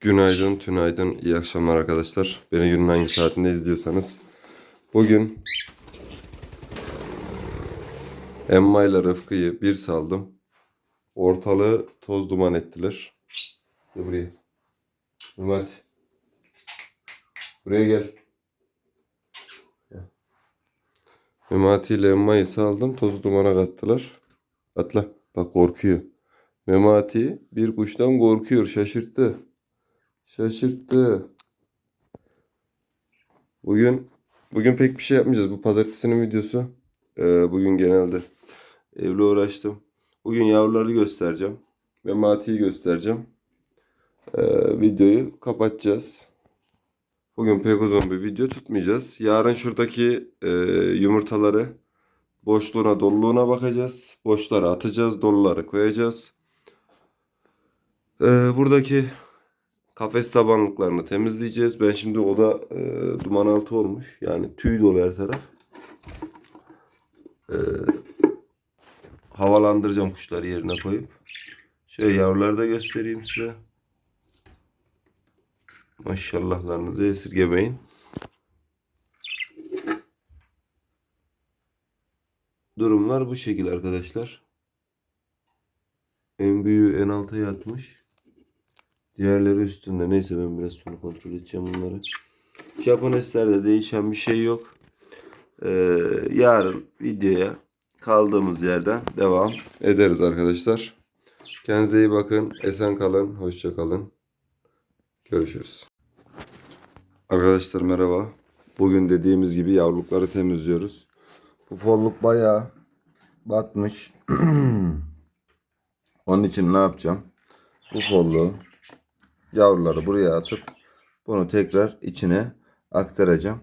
Günaydın, tünaydın, iyi akşamlar arkadaşlar. Beni günün hangi saatinde izliyorsanız. Bugün Emma ile Rıfkı'yı bir saldım. Ortalığı toz duman ettiler. Gel buraya. Mehmet. Buraya gel. Memati ile Emma'yı saldım. Toz dumana kattılar. Atla. Bak korkuyor. Memati bir kuştan korkuyor. Şaşırttı. Şaşırttı. Bugün bugün pek bir şey yapmayacağız. Bu pazartesinin videosu. Ee, bugün genelde evle uğraştım. Bugün yavruları göstereceğim. Memati'yi göstereceğim. Ee, videoyu kapatacağız. Bugün pek uzun bir video tutmayacağız. Yarın şuradaki e, yumurtaları boşluğuna doluluğuna bakacağız. Boşları atacağız, doluları koyacağız. Ee, buradaki kafes tabanlıklarını temizleyeceğiz. Ben şimdi oda e, duman altı olmuş. Yani tüy dolu her taraf. Ee, havalandıracağım kuşları yerine koyup. Şöyle yavruları da göstereyim size. Maşallahlarınızı esirgemeyin. Durumlar bu şekilde arkadaşlar. En büyüğü en alta yatmış. Diğerleri üstünde. Neyse ben biraz sonra kontrol edeceğim bunları. Japoneslerde değişen bir şey yok. Ee, yarın videoya kaldığımız yerden devam ederiz arkadaşlar. Kendinize iyi bakın. Esen kalın. Hoşça kalın. Görüşürüz. Arkadaşlar merhaba. Bugün dediğimiz gibi yavrulukları temizliyoruz. Bu folluk bayağı batmış. Onun için ne yapacağım? Bu folluğu yavruları buraya atıp bunu tekrar içine aktaracağım.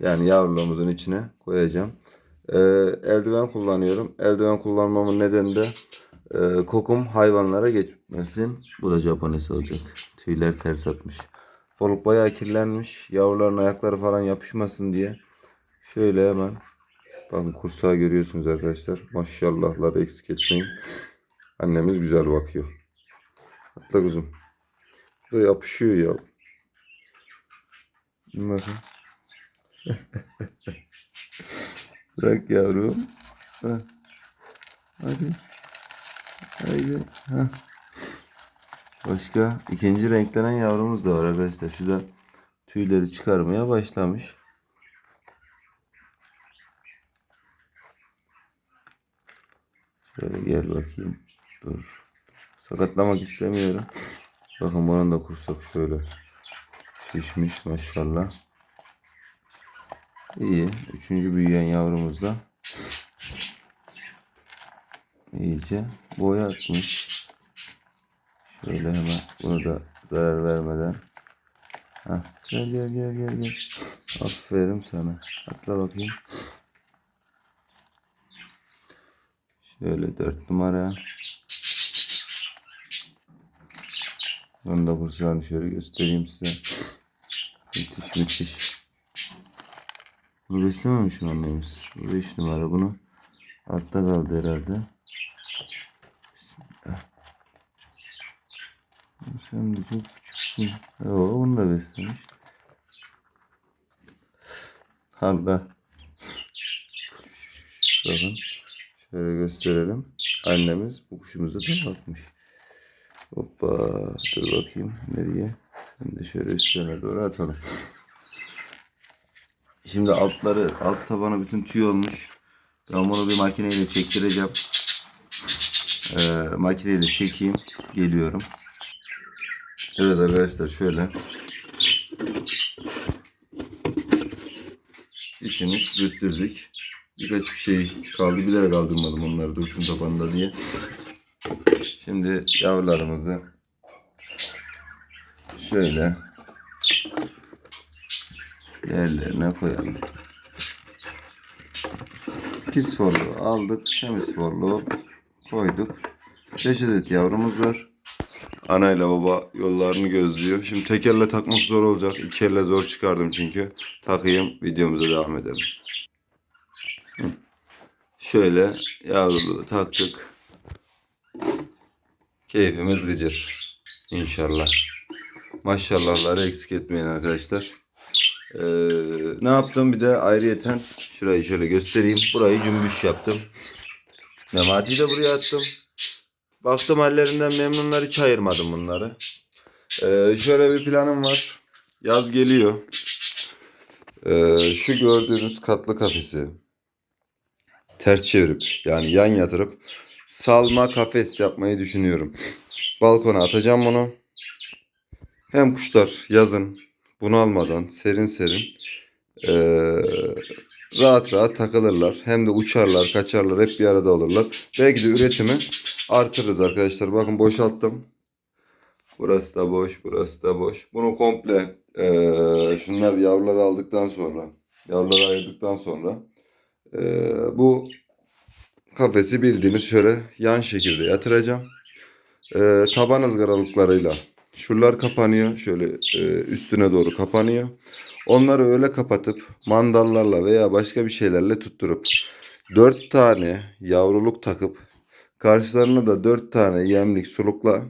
Yani yavruluğumuzun içine koyacağım. Ee, eldiven kullanıyorum. Eldiven kullanmamın nedeni de e, kokum hayvanlara geçmesin. Bu da Japonesi olacak. Tüyler ters atmış. Foluk bayağı kirlenmiş. Yavruların ayakları falan yapışmasın diye. Şöyle hemen bakın kursağı görüyorsunuz arkadaşlar. Maşallahlar eksik etmeyin. Annemiz güzel bakıyor. Atla kuzum. Da yapışıyor ya. Bakın. Bırak yavrum. Heh. Hadi. Haydi. Heh. Başka ikinci renklenen yavrumuz da var arkadaşlar. Şu da tüyleri çıkarmaya başlamış. Şöyle gel bakayım. Dur. Sakatlamak istemiyorum. Bakın bunun da kursak şöyle şişmiş maşallah. İyi. Üçüncü büyüyen yavrumuz da iyice boya atmış. Şöyle hemen bunu da zarar vermeden. Heh, gel gel gel gel gel. Aferin sana. Atla bakayım. Şöyle dört numara. Onu da kursağını şöyle göstereyim size. Müthiş müthiş. Bunu beslememiş mi annemiz? Bu 5 numara bunu. Altta kaldı herhalde. Bismillah. Sen de çok küçüksün. Oo, onu da beslemiş. Allah. Bakın. Şöyle gösterelim. Annemiz bu kuşumuza da bakmış. Hoppa. Dur bakayım. Nereye? Sen de şöyle üstüne doğru atalım. Şimdi altları, alt tabanı bütün tüy olmuş. Ben bunu bir makineyle çektireceğim. Ee, makineyle çekeyim. Geliyorum. Evet arkadaşlar şöyle. İçini sürttürdük. Birkaç bir şey kaldı. Bilerek kaldırmadım onları dursun tabanda diye. Şimdi yavrularımızı şöyle yerlerine koyalım. Pis forluğu aldık. Temiz forluğu koyduk. 5 adet yavrumuz var. Ana ile baba yollarını gözlüyor. Şimdi tek elle takmak zor olacak. İki elle zor çıkardım çünkü. Takayım videomuza devam edelim. Şöyle yavruluğu taktık. Keyfimiz gıcır. İnşallah. Maşallahları eksik etmeyin arkadaşlar. Ee, ne yaptım bir de ayrıyeten şurayı şöyle göstereyim. Burayı cümbüş yaptım. Memati'yi de buraya attım. Baktım hallerinden memnunlar hiç ayırmadım bunları. Ee, şöyle bir planım var. Yaz geliyor. Ee, şu gördüğünüz katlı kafesi ters çevirip yani yan yatırıp salma kafes yapmayı düşünüyorum. Balkona atacağım bunu. Hem kuşlar yazın bunu almadan serin serin eee, rahat rahat takılırlar. Hem de uçarlar, kaçarlar, hep bir arada olurlar. Belki de üretimi artırırız arkadaşlar. Bakın boşalttım. Burası da boş, burası da boş. Bunu komple eee, şunlar yavruları aldıktan sonra, yavruları ayırdıktan sonra eee, bu kafesi bildiğiniz şöyle yan şekilde yatıracağım. Eee taban ızgaralıklarıyla şuralar kapanıyor. Şöyle eee, üstüne doğru kapanıyor. Onları öyle kapatıp mandallarla veya başka bir şeylerle tutturup dört tane yavruluk takıp karşılarına da dört tane yemlik sulukla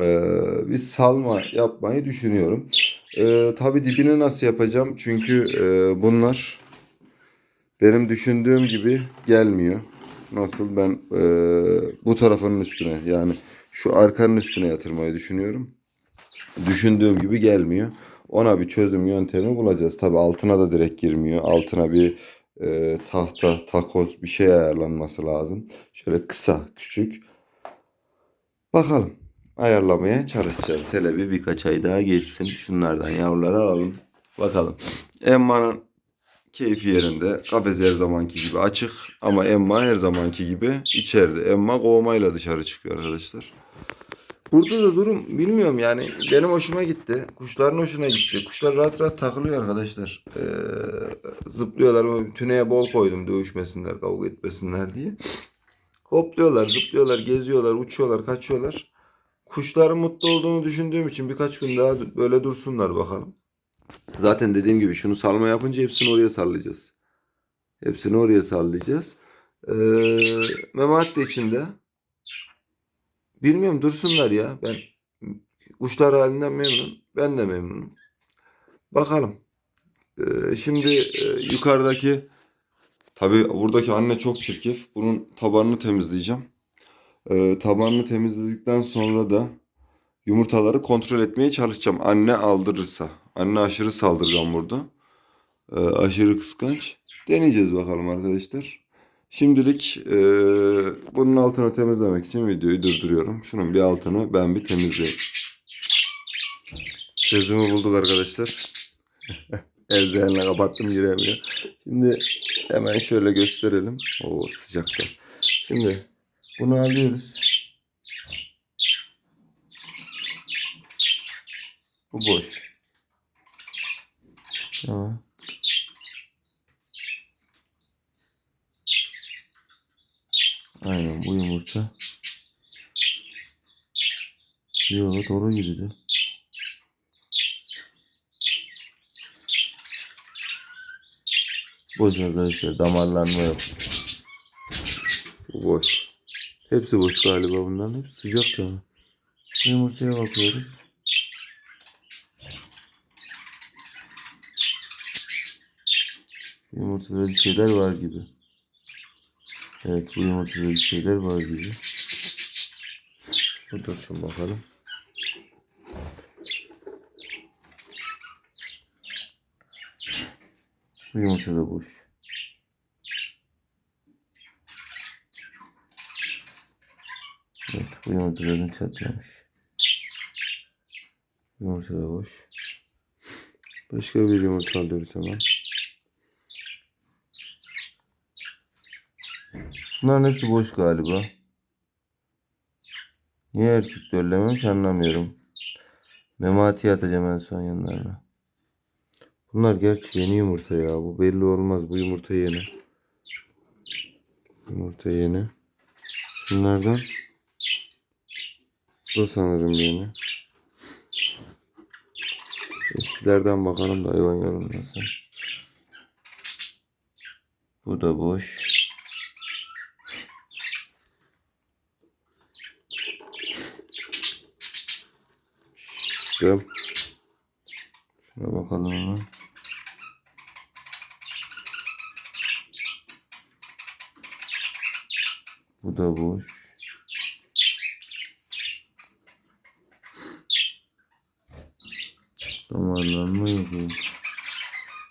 eee, bir salma yapmayı düşünüyorum. Eee tabii dibini nasıl yapacağım? Çünkü eee, bunlar benim düşündüğüm gibi gelmiyor. Nasıl ben eee, bu tarafının üstüne yani şu arkanın üstüne yatırmayı düşünüyorum. Düşündüğüm gibi gelmiyor. Ona bir çözüm yöntemi bulacağız. Tabi altına da direkt girmiyor. Altına bir eee, tahta, takoz bir şey ayarlanması lazım. Şöyle kısa, küçük. Bakalım. Ayarlamaya çalışacağız. Hele bir birkaç ay daha geçsin. Şunlardan yavruları alalım. Bakalım. Emma'nın keyfi yerinde. Kafes her zamanki gibi açık. Ama Emma her zamanki gibi içeride. Emma kovmayla dışarı çıkıyor arkadaşlar. Burada da durum bilmiyorum yani benim hoşuma gitti. Kuşların hoşuna gitti. Kuşlar rahat rahat takılıyor arkadaşlar. Ee, zıplıyorlar. Tüneye bol koydum dövüşmesinler, kavga etmesinler diye. Hopluyorlar, zıplıyorlar, geziyorlar, uçuyorlar, kaçıyorlar. Kuşların mutlu olduğunu düşündüğüm için birkaç gün daha böyle dursunlar bakalım. Zaten dediğim gibi şunu salma yapınca hepsini oraya sallayacağız. Hepsini oraya sallayacağız. Ee, Memaat de içinde. Bilmiyorum dursunlar ya. Ben kuşlar halinden memnunum. Ben de memnunum. Bakalım. Ee, şimdi e, yukarıdaki tabii buradaki anne çok çirkef. Bunun tabanını temizleyeceğim. Ee, tabanını temizledikten sonra da yumurtaları kontrol etmeye çalışacağım. Anne aldırırsa. Anne aşırı saldırgan burada. Ee, aşırı kıskanç. Deneyeceğiz bakalım arkadaşlar. Şimdilik e, bunun altını temizlemek için videoyu durduruyorum. Şunun bir altını ben bir temizleyeyim. Çözümü bulduk arkadaşlar. Eldivenle kapattım giremiyor. Şimdi hemen şöyle gösterelim. O sıcakta. Şimdi bunu alıyoruz. Bu boş. Aynen bu yumurta. Yok doğru gibi de. Boş arkadaşlar damarlanma yok. Boş. Hepsi boş galiba bunların. Hepsi sıcak da. Yumurtaya bakıyoruz. Yumurtada bir şeyler var gibi. Evet bu yumurtada bir şeyler var gibi. Bu dursun bakalım. Bu yumurta da boş. Evet bu yumurta zaten çatlamış. Yumurta da boş. Başka bir yumurta alıyoruz hemen. Bunların hepsi boş galiba. Niye erkek döllememiş anlamıyorum. Memati atacağım en son yanlarına. Bunlar gerçi yeni yumurta ya. Bu belli olmaz. Bu yumurta yeni. Yumurta yeni. Şunlardan. Bu sanırım yeni. Eskilerden bakalım da hayvan yorulmasın. Bu da boş. Açtım. Şuna bakalım hemen. Bu da boş. Damarlanma yok.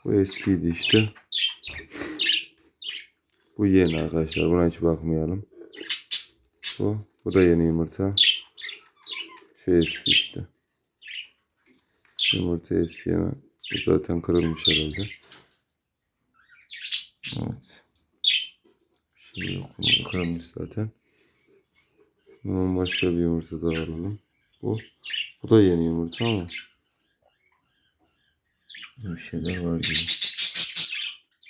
Bu eskiydi işte. Bu yeni arkadaşlar. Buna hiç bakmayalım. Bu, bu da yeni yumurta. Şu eski işte. Yumurta eski hemen. Bu zaten kırılmış herhalde. Evet. Bir şey yok. Bunu kırılmış zaten. Bunun başka bir yumurta daha alalım. Bu. Bu da yeni yumurta ama. Bir şeyler var gibi.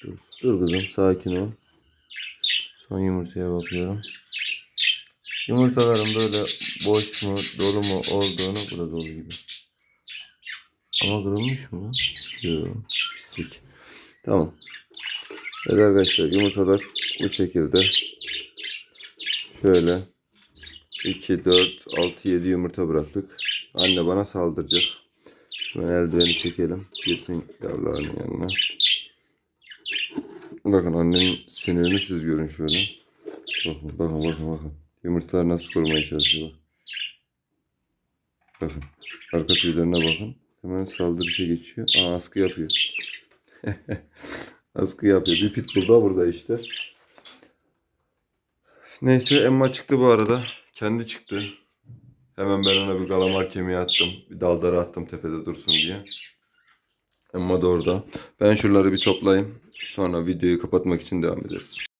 Dur, dur kızım sakin ol. Son yumurtaya bakıyorum. Yumurtaların böyle boş mu dolu mu olduğunu burada dolu gibi. Ama kırılmış mı? Yok. Pislik. Tamam. Evet arkadaşlar yumurtalar bu şekilde. Şöyle 2, 4, 6, 7 yumurta bıraktık. Anne bana saldıracak. Hemen eldiveni çekelim. Girsin yavruların yanına. Bakın annenin sinirini siz görün şöyle. Bakın bakın bakın bakın. Yumurtalar nasıl korumaya çalışıyor bak. Bakın. Arka tüylerine bakın. Hemen saldırışa geçiyor. Aa askı yapıyor. askı yapıyor. Bir pitbull da burada işte. Neyse Emma çıktı bu arada. Kendi çıktı. Hemen ben ona bir galamar kemiği attım. Bir daldara attım tepede dursun diye. Emma da orada. Ben şuraları bir toplayayım. Sonra videoyu kapatmak için devam ederiz.